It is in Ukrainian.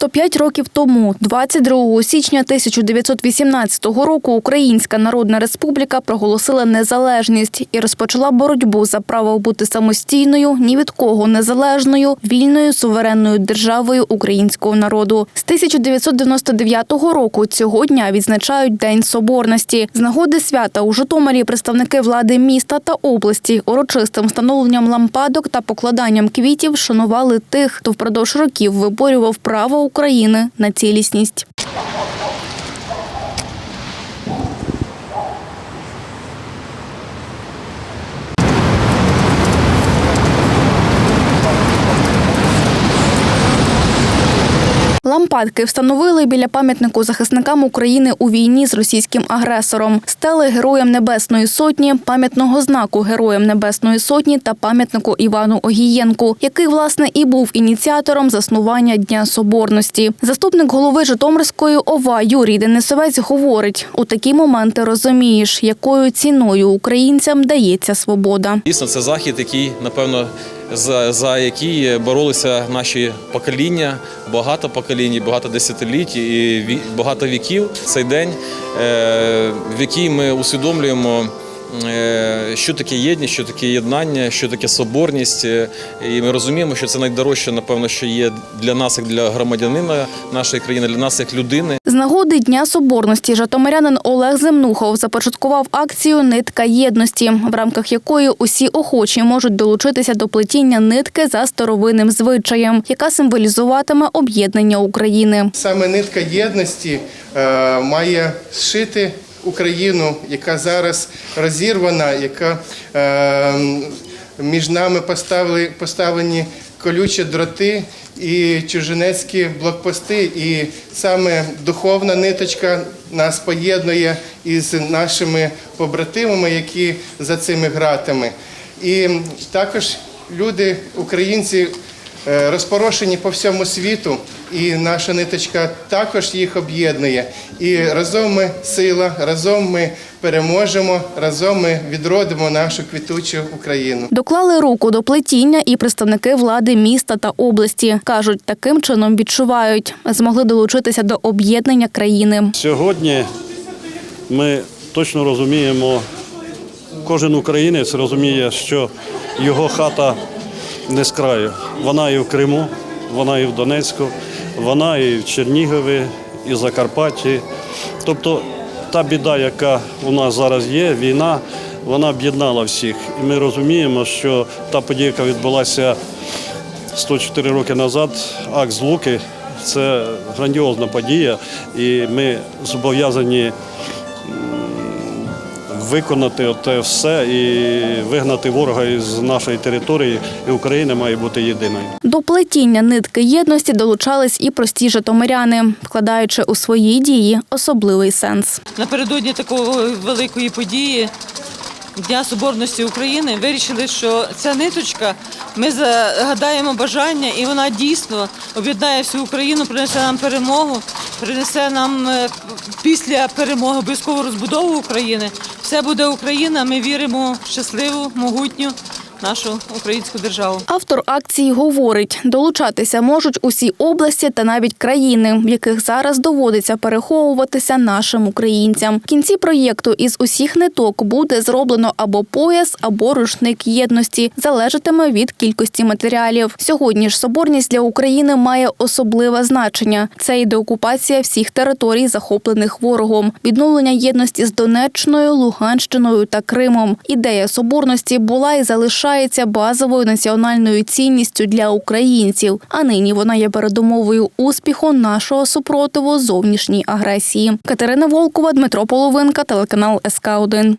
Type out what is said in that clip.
105 років тому, 22 січня 1918 року, Українська Народна Республіка проголосила незалежність і розпочала боротьбу за право бути самостійною, ні від кого незалежною, вільною суверенною державою українського народу. З 1999 року цього дня відзначають День Соборності. З нагоди свята у Житомирі представники влади міста та області урочистим встановленням лампадок та покладанням квітів шанували тих, хто впродовж років виборював право України на цілісність. Лампадки встановили біля пам'ятнику захисникам України у війні з російським агресором, стели Героям Небесної Сотні, пам'ятного знаку Героям Небесної Сотні та пам'ятнику Івану Огієнку, який власне і був ініціатором заснування Дня Соборності. Заступник голови Житомирської ОВА Юрій Денисовець говорить: у такі моменти розумієш, якою ціною українцям дається свобода. Дійсно, це захід, який, напевно, за, за який боролися наші покоління, багато поколінь, багато десятиліть і багато віків. Цей день, е, в який ми усвідомлюємо. е, Що таке єдність, що таке єднання, що таке соборність, Е, і ми розуміємо, що це найдорожче, напевно, що є для нас, як для громадянина нашої країни, для нас як людини. Нагоди Дня Соборності житомирянин Олег Земнухов започаткував акцію Нитка єдності, в рамках якої усі охочі можуть долучитися до плетіння нитки за старовинним звичаєм, яка символізуватиме об'єднання України. Саме нитка єдності е, має зшити Україну, яка зараз розірвана, яка е, між нами поставлені колючі дроти і чужинецькі блокпости. І саме духовна ниточка нас поєднує із нашими побратимами, які за цими гратами. І також люди, українці, е, розпорошені по всьому світу, і наша ниточка також їх об'єднує. І разом ми сила, разом ми переможемо, разом ми відродимо нашу квітучу Україну. Доклали руку до плетіння і представники влади міста та області. кажуть, таким чином відчувають, змогли долучитися до об'єднання країни. Сьогодні ми точно розуміємо, кожен українець розуміє, що його хата не з краю. Вона і в Криму, вона і в Донецьку, вона і в Чернігові, і в Закарпатті. Тобто та біда, яка у нас зараз є, війна, вона об'єднала всіх. І ми розуміємо, що та подія, яка відбулася 104 роки назад, акт злуки, це грандіозна подія, і ми зобов'язані виконати те все і вигнати ворога із нашої території, і Україна має бути єдиною. До плетіння нитки єдності долучались і прості житомиряни, вкладаючи у свої дії особливий сенс. напередодні такої великої події Дня Соборності України вирішили, що ця ниточка, ми загадаємо бажання, і вона дійсно об'єднає всю Україну, принесе нам перемогу, принесе нам е, після перемоги обов'язково розбудову України. Все буде Україна. Ми віримо в щасливу, могутню нашу українську державу. Автор акції говорить, долучатися можуть усі області та навіть країни, в яких зараз доводиться переховуватися нашим українцям. В кінці проєкту із усіх ниток буде зроблено або пояс, або рушник єдності, залежатиме від кількості матеріалів. Сьогодні ж соборність для України має особливе значення. Це і деокупація всіх територій, захоплених ворогом, відновлення єдності з Донеччиною, Луганщиною та Кримом. Ідея соборності була і залишається базовою національною цінністю для українців. А нині вона є передумовою успіху нашого супротиву зовнішній агресії. Катерина Волкова, Дмитро Половинка, телеканал СК 1